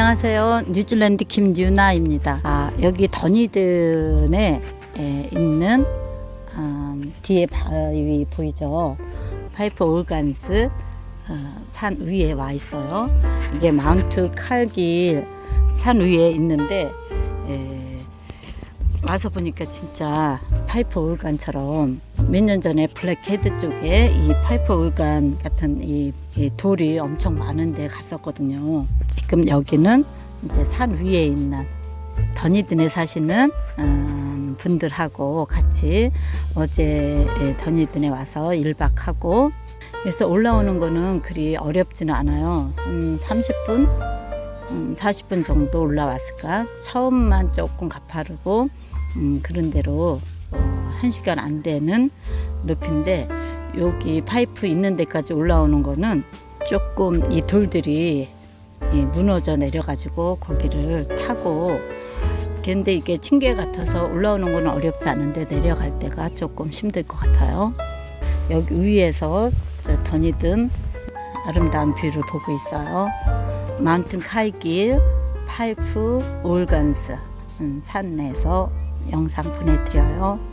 안녕하세요. 뉴질랜드 김유나입니다. 아, 여기 더니든에 에, 있는 음, 뒤에 바위 보이죠? 파이프 올간스 어, 산 위에 와 있어요. 이게 마운트 칼길 산 위에 있는데 에, 와서 보니까 진짜 파이프 올간처럼 몇 년 전에 블랙헤드 쪽에 이 파이프 올간 같은 이, 이 돌이 엄청 많은데 갔었거든요. 지금 여기는 이제 산 위에 있는 더니든에 사시는 음, 분들하고 같이 어제 예, 더니든에 와서 1박하고 그래서 올라오는 거는 그리 어렵지는 않아요. 한 30분, 음, 40분 정도 올라왔을까. 처음만 조금 가파르고 음, 그런 대로 어, 1시간 안 되는 높이인데 여기 파이프 있는 데까지 올라오는 거는 조금 이 돌들이 이 무너져 내려가지고 거기를 타고 근데 이게 층계 같아서 올라오는 거는 어렵지 않은데 내려갈 때가 조금 힘들 것 같아요. 여기 위에서 저 더니든 아름다운 뷰를 보고 있어요. 마운틴 칼길 파이프 올간스 음, 산에서 영상 보내드려요.